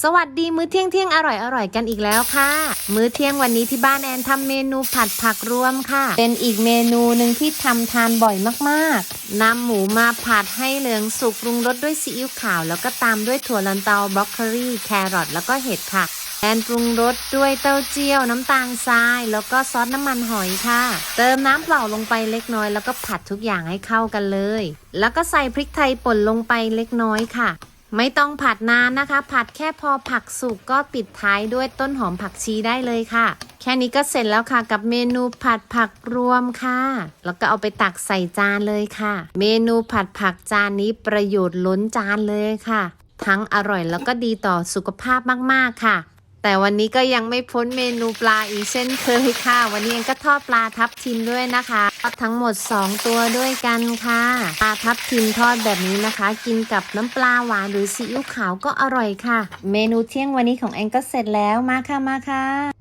สวัสดีมื้อเที่ยงเที่ยงอร่อยอร่อยกันอีกแล้วค่ะ มื้อเที่ยงวันนี้ที่บ้านแอนทำเมนูผัดผักรวมค่ะ เป็นอีกเมนูหนึ่งที่ทำทานบ่อยมากๆนำหมูมาผัดให้เหลืองสุกปรุงรสด้วยซีอิ๊วขาว แล้วก็ตามด้วยถั่วลันเตาบล็อกโคลี่แครอทแล้วก็เห็ดค่ะแอนปรุงรสด้วยเต้าเจี้ยวน้ำตาลทราย แล้วก็ซอสน้ำมันหอยค่ะ เติมน้ำเปล่าลงไปเล็กน้อย แล้วก็ผัดทุกอย่างให้เข้ากันเลย แล้วก็ใส่พริกไทยป่นลงไปเล็กน้อยค่ะ ไม่ต้องผัดนานนะคะ ผัดแค่พอผักสุกก็ปิดท้ายด้วยต้นหอมผักชีได้เลยค่ะ แค่นี้ก็เสร็จแล้วค่ะกับเมนูผัดผักรวมค่ะ แล้วก็เอาไปตักใส่จานเลยค่ะ เมนูผัดผักจานนี้ประโยชน์ล้นจานเลยค่ะ ทั้งอร่อยแล้วก็ดีต่อสุขภาพมากๆค่ะ แต่วันนี้ก็ยังไม่พ้นเมนูปลาอีกเช่นเคยค่ะ วันนี้เองก็ทอดปลาทับทิมด้วยนะคะทอดทั้งหมด 2 ตัวด้วยกันค่ะปลาทับทิมทอดแบบนี้นะคะ กินกับน้ำปลาหวานหรือซีอิ๊วขาวก็อร่อยค่ะ เมนูเที่ยงวันนี้ของแองก็เสร็จแล้วมาค่ะมาค่ะ